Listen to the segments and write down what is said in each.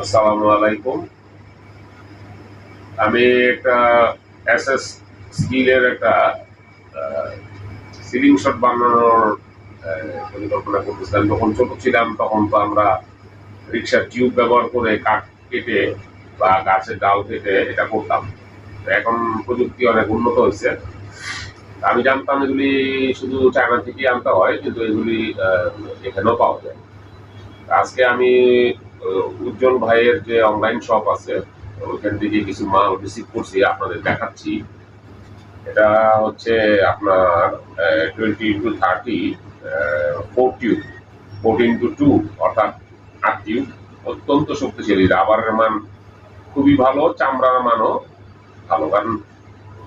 আসসালামু আলাইকুম। আমি একটা এসএস স্কিলের একটা সিলিং শট বানানোর পরিকল্পনা করতেছিলাম যখন ছোট ছিলাম, তখন তো আমরা রিক্সার টিউব ব্যবহার করে কাঠ কেটে বা গাছের ডাল কেটে এটা করতাম। এখন প্রযুক্তি অনেক উন্নত হয়েছে। আমি জানতাম এগুলি শুধু চায়না থেকেই আনতে হয়, কিন্তু এগুলি এখানেও পাওয়া যায়। আজকে আমি উজ্জ্বল ভাইয়ের যে অনলাইন শপ আছে, ওইখান থেকে কিছু মাল রিসিভ করছি, আপনাদের দেখাচ্ছি। এটা হচ্ছে আপনার twenty into thirty four tube fourteen two two অর্থাৎ আট টিউব অত্যন্ত শক্তিশালী রাবারের মান খুবই ভালো, চামড়ার মানও ভালো। কারণ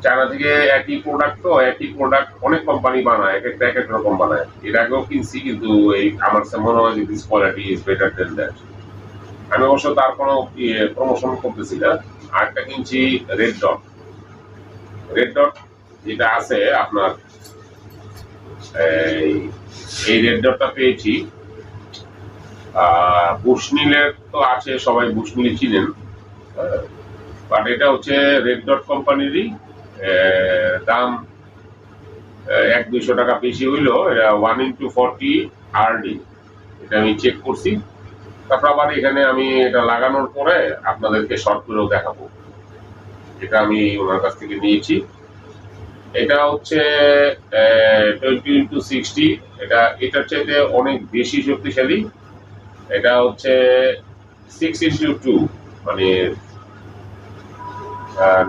চায়না থেকে একই প্রোডাক্ট তো, একই প্রোডাক্ট অনেক কোম্পানি বানায়, এক একটা এক এক রকম বানায়। এর আগেও কিনছি, কিন্তু এই আমার মনে হয় যে this quality is better than that আমি অবশ্য তার কোনো প্রমোশন করতেছি না। আরেকটা কিনছি রেড ডট রেড ডট যেটা আছে আপনার, এই রেড ডটটা পেয়েছি। বুশনিলের তো আছে, সবাই বুশনিল চিনেন। বাট এটা হচ্ছে রেড ডট কোম্পানিরই দাম এক দুইশো টাকা বেশি হইল। এটা ওয়ান ইন্টু ফর্টি আরডি এটা আমি চেক করছি। তারপর আবার এখানে আমি এটা লাগানোর পরে আপনাদেরকে শর্ট করেও দেখাবো। এটা আমি ওনার কাছ থেকে নিয়েছি। এটা হচ্ছে টোয়েন্টি ইন্টু সিক্সটি এটা, এটার চাইতে অনেক বেশি শক্তিশালী। এটা হচ্ছে সিক্স ইন্টু টু মানে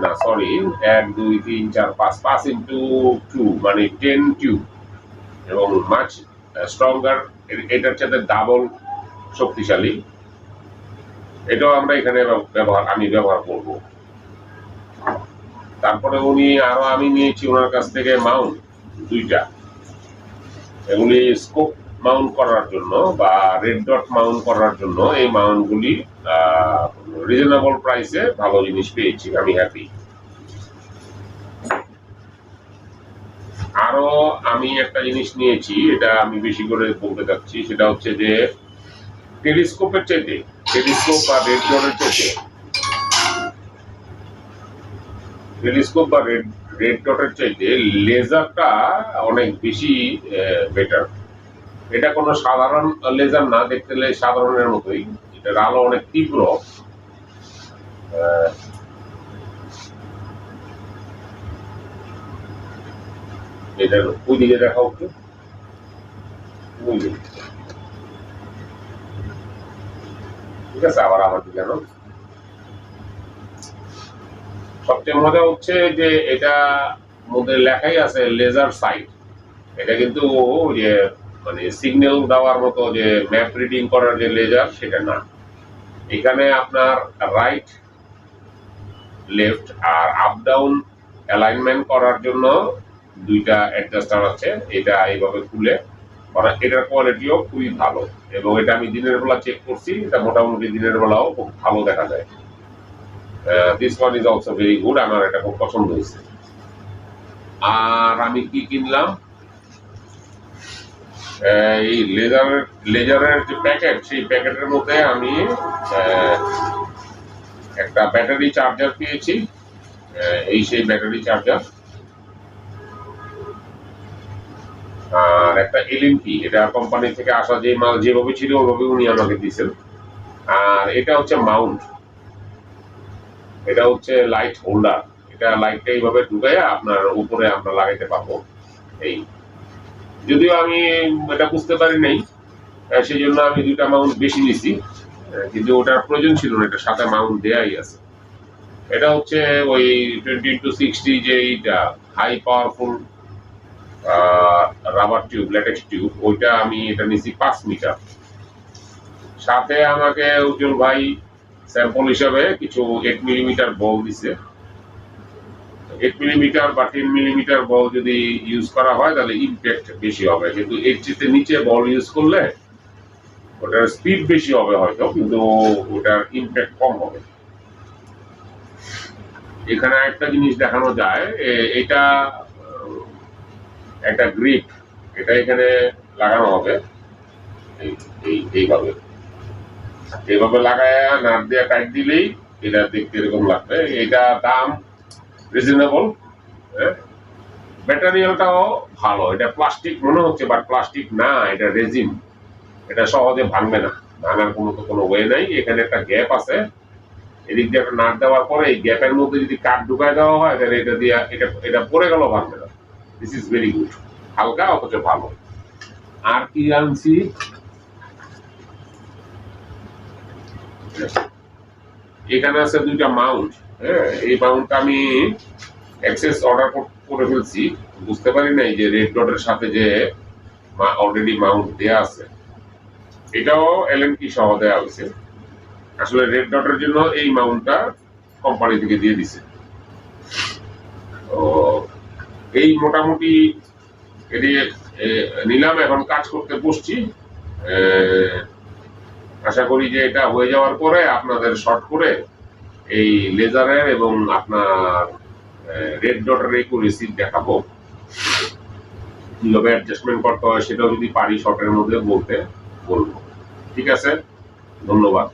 না সরি এক, দুই, তিন, চার, পাঁচ পাঁচ ইন্টু টু মানে টেন টিউব এবং মাছ স্ট্রঙ্গার এটার সাথে ডাবল শক্তিশালী। এটাও আমরা এখানে ব্যবহার, আমি ব্যবহার করব। তারপরে উনি আরও আমি নিয়েছি ওনার কাছ থেকে মাউন্ট দুইটা। এগুলি স্কোপ মাউন্ট করার জন্য বা রেড ডট মাউন্ট করার জন্য এই মাউন্টগুলি রিজনেবল প্রাইসে ভালো জিনিস পেয়েছি, আমি হ্যাপি আরও আমি একটা জিনিস নিয়েছি, এটা আমি বেশি করে বলতে চাচ্ছি, সেটা হচ্ছে যে টেলিস্কোপের চাইতে, টেলিস্কোপ বা রেড ডটের চাইতে। টেলিস্কোপ বা রেড রেড ডটের চাইতে লেজারটা অনেক বেশি বেটার এটা কোনো সাধারণ লেজার না, দেখতে গেলে সাধারণের মতোই। এটার আলো অনেক তীব্র। এটার ওই দিকে দেখা হচ্ছে ওই দিকে। ঠিক আছে, আবার আমার দিকে আনো। সবচেয়ে মজা হচ্ছে যে এটা মধ্যে লেখাই আছে লেজার সাইট এটা কিন্তু যে মানে সিগন্যাল দেওয়ার মতো যে ম্যাপ রিডিং করার যে লেজার সেটা না। এখানে আপনার রাইট লেফট আর আপ ডাউন অ্যালাইনমেন্ট করার জন্য দুইটা অ্যাডজাস্টার আছে। এটা এইভাবে খুলে এটার কোয়ালিটিও খুবই ভালো। এবং এটা আমি দিনের বেলা চেক করছি, এটা মোটামুটি দিনের বেলাও খুব ভালো দেখা যায়। This one is also very good আমার এটা খুব পছন্দ হয়েছে। আর আমি কি কিনলাম? এই লেজারের লেজারের যে প্যাকেট সেই প্যাকেটের মধ্যে আমি একটা ব্যাটারি চার্জার পেয়েছি। এই সেই ব্যাটারি চার্জার আর একটা এলএমপি এটা কোম্পানি থেকে আসা যে মাল যেভাবে ছিল, ওভাবে উনি আমাকে দিয়েছেন। আর এটা হচ্ছে মাউন্ট এটা হচ্ছে লাইট হোল্ডার এটা লাইটটা এইভাবে ঢুকাইয়া আপনার উপরে আমরা লাগাইতে পারব। এই। যদিও আমি এটা বুঝতে পারি নাই সেই জন্য আমি দুইটা মাউন্ট বেশি নিছি। কিন্তু ওটার প্রয়োজন ছিল না, এটা সাথে মাউন্ট দেয়াই আছে। এটা হচ্ছে ওই টোয়েন্টি টু সিক্সটি যে এইটা high powerful rubber tube latex tube ওইটা আমি এটা নিছি পাঁচ মিটার। সাথে আমাকে উজ্জ্বল ভাই স্যাম্পল হিসাবে কিছু এইট মিলিমিটার বল দিছে। এইট মিলিমিটার বা টেন মিলিমিটার বল যদি ইউজ করা হয়, তাহলে ইম্প্যাক্ট বেশি হবে। কিন্তু এর চেয়ে নিচে বল ইউজ করলে ওটার স্পিড বেশি হবে হয়তো, কিন্তু ওটার ইম্প্যাক্ট কম হবে। এখানে একটা জিনিস দেখানো যায় এটা একটা গ্রিপ, এটা এখানে লাগানো হবে। এই- এই- এইভাবে। এভাবে লাগায় নাট দিয়ে টাইট দিলেই এটা দেখতে এরকম লাগবে। এটা দাম রিজনেবল ম্যাটেরিয়ালটাও ভালো। এটা প্লাস্টিক মনে হচ্ছে বাট প্লাস্টিক না, এটা রেজিন এটা সহজে ভাঙবে না। ভাঙার কোনো তো কোনো ওয়ে নাই। এখানে একটা গ্যাপ আছে। এদিক দিয়ে একটা নাট দেওয়ার পরে এই গ্যাপের মধ্যে যদি কাঠ ঢুকায় দেওয়া হয়, তাহলে এটা দিয়ে, এটা এটা পড়ে গেল ভাঙবে না। দিস ইজ ভেরি গুড হালকা, অথচ ভালো। আর কি আনছি? এখানে আছে দুইটা মাউন্ট হ্যাঁ? এই মাউন্টটা আমি অ্যাক্সেস অর্ডার করে ফেলছি। বুঝতে পারি নাই যে রেড ডটের সাথে যে অলরেডি মাউন্ট দেয়া আছে। এটাও এলএন কি সহ দেওয়া হয়েছে। আসলে রেড ডটের জন্য এই মাউন্টটা কোম্পানি থেকে দিয়ে দিছে। তো এই মোটামুটি এটি নিলাম, এখন কাজ করতে বসছি। আশা করি যে এটা হয়ে যাওয়ার পরে আপনাদের শর্ট করে এই লেজারের এবং আপনার রেড ডটের একুরেসি দেখাবো। কীভাবে অ্যাডজাস্টমেন্ট করতে হয় সেটাও যদি পারি শর্টের মধ্যে বলতে, বলব। ঠিক আছে? ধন্যবাদ।